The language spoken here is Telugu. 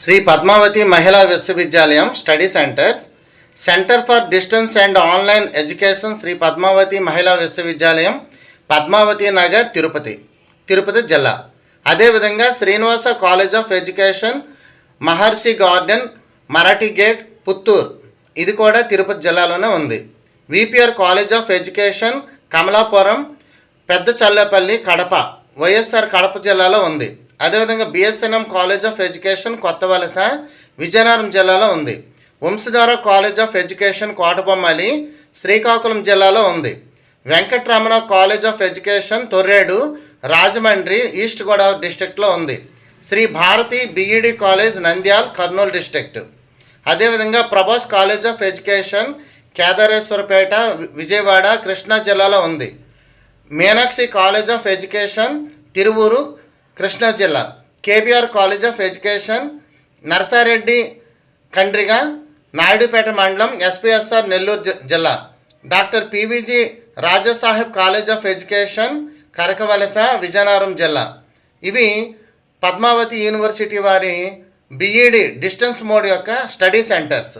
Sri Padmavati Mahila Visvavidyalayam study centres centre for distance and online education Sri Padmavati Mahila Visvavidyalayam Padmavati Nagar Tirupati Tirupati జిల్లా. అదేవిధంగా Srinivasa college of education Maharshi garden Marathi gate Puttur. ఇది కూడా తిరుపతి జిల్లాలోనే ఉంది. VPR college of education Kamalapuram Pedda Challapalli Kadapa YSR Kadapa జిల్లాలో ఉంది. అదేవిధంగా బిఎస్ఎన్ఎం కాలేజ్ ఆఫ్ ఎడ్యుకేషన్ కొత్త వలస విజయనగరం జిల్లాలో ఉంది. Vamsadhara college of education Kotabommali Srikakulam జిల్లాలో ఉంది. Venkataramana college of education Torredu Rajahmundry east Godavari డిస్టిక్లో ఉంది. Sri Bharati BEd college Nandyal Kurnool district అదేవిధంగా Prabhas college of education Kedareswarapet వి- విజయవాడ కృష్ణా జిల్లాలో ఉంది. Meenakshi college of education Tiruvuru Krishna జిల్లా. KBR college of education Narsareddy Kandriga Naidupeta మండలం ఎస్పీఎస్ఆర్ నెల్లూరు జి- జిల్లా. Doctor PVG Rajasaheb college of education Karakavalasa Vizianagaram జిల్లా. ఇవి పద్మావతి యూనివర్సిటీ వారి బీఈడి డిస్టెన్స్ మోడ్ యొక్క స్టడీ సెంటర్స్.